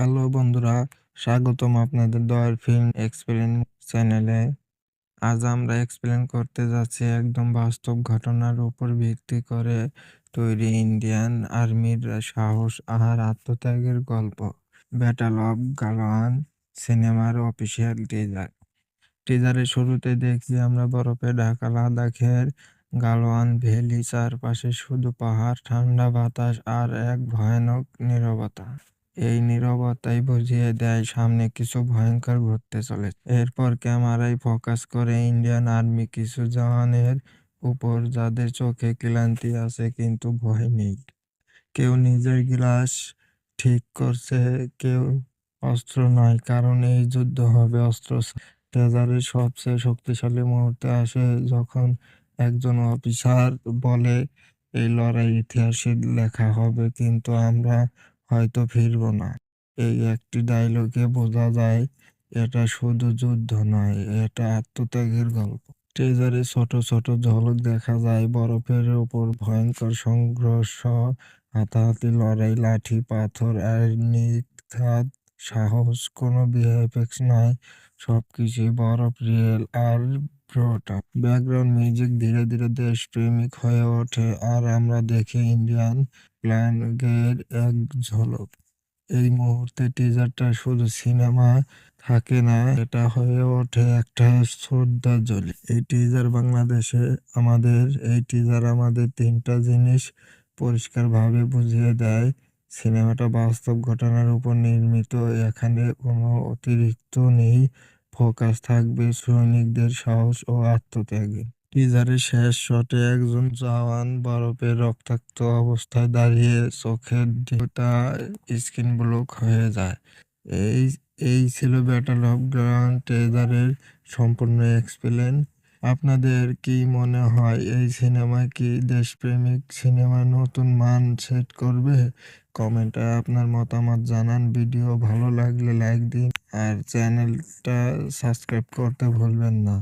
Hello বন্ধুরা, স্বাগতম আপনাদের দয়ার ফিল্ম এক্সপ্লেন চ্যানেলে। আজ আমরা এক্সপ্লেন করতে যাচ্ছি একদম বাস্তব ঘটনার উপর ভিত্তি করে তৈরি ইন্ডিয়ান আর্মির সাহস আর আত্মত্যাগের গল্প। ব্যাটাল অফ গালওয়ান সিনেমার অফিসিয়াল টিজার টিজারের শুরুতে দেখছি আমরা বরফে ঢাকা, লাদাখের গালোয়ান ভ্যালি চারপাশে শুধু পাহাড়, ঠান্ডা বাতাস আর এক ভয়ানক নীরবতা। এই নীরবতাই বুঝিয়ে দেয় সামনে কিছু ভয়ঙ্কর ঘটতে চলেছে। এরপর ক্যামেরায় ফোকাস করে ইন্ডিয়ান আর্মি কিছু জওয়ানের উপর যাদের চোখে ক্লান্তি আছে কিন্তু ভয় নেই। কেউ নিজের গ্লাস ঠিক করছে, কেউ অস্ত্র নয়, কারণ এই যুদ্ধ হবে অস্ত্র ট্রেজারের সবচেয়ে শক্তিশালী মুহূর্তে আসে যখন একজন অফিসার বলে, এই লড়াই ইতিহাসে লেখা হবে, কিন্তু আমরা হয়তো ফিরব না। এই একটি ডায়লগে বোঝা যায়, এটা শুধু যুদ্ধ নয়, এটা আত্মত্যাগের গল্প। ট্রেজারে ছোট ছোট ঝলক দেখা যায়, বরফের ওপর ভয়ঙ্কর সংঘর্ষ, হাতাহাতি লড়াই, লাঠি, পাথর আর নিখাত সাহস, কোনো ভিএফএক্স নয়, সবকিছুই বরফ, রিয়েল আর ব্রোটা ব্যাকগ্রাউন্ড মিউজিক ধীরে ধীরে দেশপ্রেমিক হয়ে ওঠে, আর আমরা দেখি ইন্ডিয়ান প্ল্যানের এক ঝলক। এই মুহূর্তে টিজারটা শুধু সিনেমা থাকে না, এটা হয়ে ওঠে একটা শ্রদ্ধাঞ্জলি এই টিজার বাংলাদেশে আমাদের, এই টিজার আমাদের তিনটা জিনিস পরিষ্কারভাবে বুঝিয়ে দেয়। সিনেমাটা বাস্তব ঘটনার উপর নির্মিত, এখানে কোনো অতিরিক্ত নেই। ফোকাস থাকবে সৈনিকদের সাহস ও আত্মত্যাগে। টিজারের শেষ শটে একজন জওয়ান বরফে রক্তাক্ত অবস্থায় দাঁড়িয়ে চোখের দুটা স্ক্রিন ব্লক হয়ে যায়। এই এই ছিল ব্যাটল অফ গ্রাউন্ড টেজারের সম্পূর্ণ এক্সপ্লেন আপনাদের কি মনে হয়, এই সিনেমা কি দেশপ্রেমিক সিনেমা নতুন মান সেট করবে? কমেন্টে আপনার মতামত জানান। ভিডিও ভালো লাগলে লাইক দিন। আর চ্যানেলটা সাবস্ক্রাইব করতে ভুলবেন না।